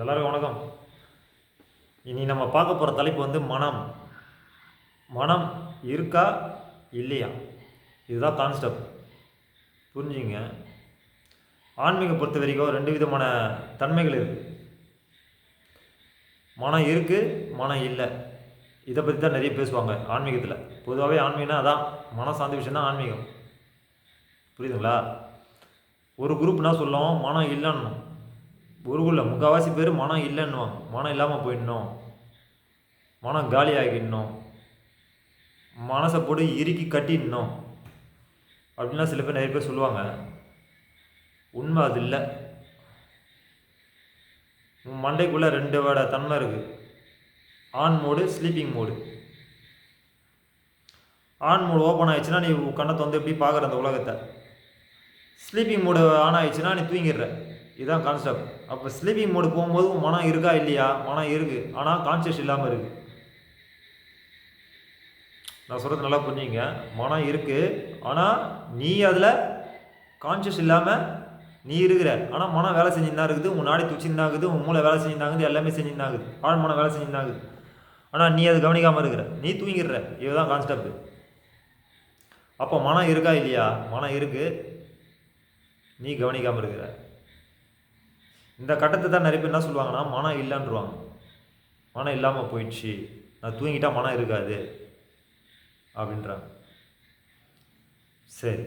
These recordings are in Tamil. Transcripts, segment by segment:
எல்லாருக்கும் வணக்கம். இனி நம்ம பார்க்க போகிற தலைப்பு வந்து மனம். மனம் இருக்கா இல்லையா? இதுதான் கான்செப்ட் புரிஞ்சுங்க. ஆன்மீகம் பொறுத்த வரைக்கும் ரெண்டு விதமான தன்மைகள் இருக்குது மனம் இருக்குது மனம் இல்லை. இதை பற்றி தான் நிறைய பேசுவாங்க ஆன்மீகத்தில். பொதுவாகவே ஆன்மீகம்னா அதான் மனம் சார்ந்த விஷயம் தான் ஆன்மீகம். புரியுதுங்களா? ஒரு குரூப்னா சொல்லுவோம் சொல்லும் மனம் இல்லைன்னு குருகுல முக்கால்வாசி பேர் மனம் இல்லைன்னுவாங்க. மனம் இல்லாமல் போயிடணும். மனம் காலி ஆகிடணும். மனசை போட்டு இறுக்கி கட்டிடணும். அப்படின்லாம் சில பேர் நிறைய பேர் சொல்லுவாங்க. உண்மை அது இல்லை. உன் மண்டைக்குள்ளே ரெண்டு வட தன்மை இருக்குது on mode sleeping mode on mode open ஆகிடுச்சுன்னா நீ கண்ணை வந்து எப்படி பார்க்குற அந்த உலகத்தை? ஸ்லீப்பிங் மோடு ஆன் ஆயிடுச்சுன்னா நீ தூங்கிடுற. இதுதான் கான்செப்ட் அப்போ ஸ்லீப்பிங் மோடு போகும்போது மனம் இருக்கா இல்லையா? மனம் இருக்குது ஆனால் கான்சியஸ் இல்லாமல் இருக்குது நான் சொல்கிறது நல்லா புரிஞ்சுங்க மனம் இருக்குது ஆனால் நீ அதில் கான்சியஸ் இல்லாமல் நீ இருக்கிற. ஆனால் மனம் வேலை செஞ்சுருந்தா இருக்குது. உன் நாடி துச்சிருந்தா இருக்குது. உன் மூளை வேலை செஞ்சுருந்தாங்குது எல்லாமே செஞ்சுருந்தா இருக்குது. ஆழ் மனம் வேலை செஞ்சுருந்தா இருக்குது. ஆனால் நீ அது கவனிக்காமல் இருக்கிற. நீ தூங்கிடுற. இதுதான் கான்செப்ட் அப்போ மனம் இருக்கா இல்லையா? மனம் இருக்குது நீ கவனிக்காமல் இருக்கிற. இந்த கட்டத்தை தான் நிறைய பேர் என்ன சொல்லுவாங்கன்னா மனம் இல்லைன்றவாங்க. மனம் இல்லாமல் போயிடுச்சு. நான் தூங்கிட்டா மனம் இருக்காது. அப்படின்றாங்க. சரி.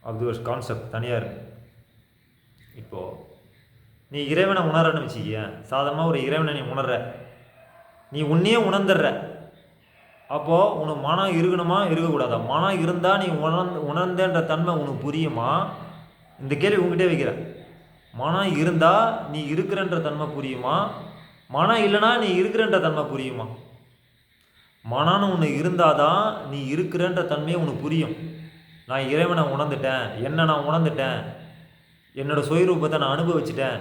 அது ஒரு கான்செப்ட் தனியாக இருக்கு. இப்போது நீ இறைவனை உணரன்னு வச்சுக்கிய சாதாரணமாக ஒரு இறைவனை நீ உணர்ற. நீ உன்னையே உணர்ந்துடுற. அப்போது உனக்கு மனம் இருக்கணுமா? இருக்கக்கூடாதா? மனம் இருந்தால் நீ உணர்ந்து உணர்ந்தேன்ற தன்மை உனக்கு புரியுமா? இந்த கேள்வி உங்ககிட்டே வைக்கிறேன். மனம் இருந்தால் நீ இருக்கிறன்ற தன்மை புரியுமா? மனம் இல்லைனா நீ இருக்கிறன்ற தன்மை புரியுமா? மனம்னு ஒன்று இருந்தால் தான் நீ இருக்கிறன்ற தன்மையை உனக்கு புரியும். நான் இறைவனை உணர்ந்துட்டேன் என்ன நான் உணர்ந்துட்டேன் என்னோடய சுயரூபத்தை நான் அனுபவிச்சிட்டேன்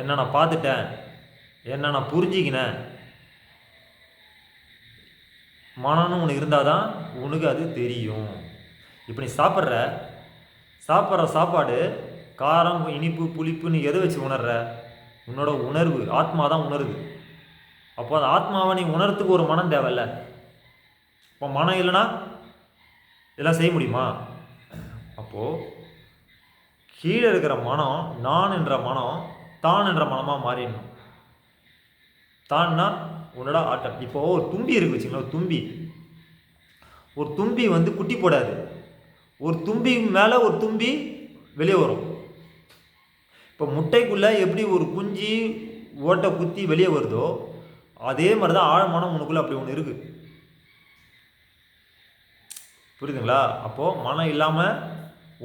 என்ன நான் பார்த்துட்டேன் என்ன நான் புரிஞ்சிக்கினேன். மனம்னு ஒன்று இருந்தால் தான் உனக்கு அது தெரியும். இப்போ நீ சாப்பிட்ற சாப்பிட்ற சாப்பாடு காரம் இனிப்பு புளிப்பு நீ எதை வச்சு உணர்ற? உன்னோட உணர்வு ஆத்மா தான் உணருது. அப்போ அந்த ஆத்மாவை நீ உணர்றதுக்கு ஒரு மனம் தேவையில்ல. இப்போ மனம் இல்லைன்னா இதெல்லாம் செய்ய முடியுமா? அப்போது கீழே இருக்கிற மனம் நான் என்ற மனம் தான் என்ற மனமாக மாறிடணும். தான்னா உன்னோட ஆட்டம். இப்போது ஒரு தும்பி இருக்கு வச்சுங்களா ஒரு தும்பி. ஒரு தும்பி வந்து குட்டி போடாது. ஒரு தும்பி மேலே ஒரு தும்பி வெளியே வரும். இப்போ முட்டைக்குள்ளே எப்படி ஒரு குஞ்சு ஓட்டை குத்தி வெளியே வருதோ அதே மாதிரி தான் ஆழமான உனக்குள்ளே அப்படி ஒன்று இருக்குது புரியுதுங்களா? அப்போது மனம் இல்லாமல்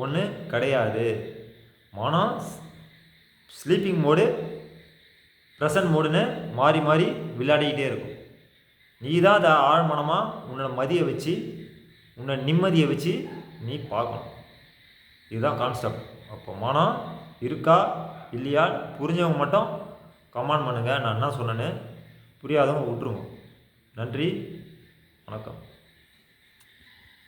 ஒன்று கிடையாது. மனம் ஸ்லீப்பிங் மோடு ப்ரெசன்ட் மோடுன்னு மாறி மாறி விளையாடிக்கிட்டே இருக்கும். நீ தான் அதை ஆழ்மனமாக உன்னோட மதியை வச்சு உன்னோட நிம்மதியை வச்சு நீ பார்க்கணும். இதுதான் கான்செப்ட் அப்போ மனம் இருக்கா இல்லையா? புரிஞ்சவங்க மட்டும் கமெண்ட் பண்ணுங்கள் நான் என்ன சொன்னேன்னு புரியாதவங்க விட்ருங்க நன்றி. வணக்கம்.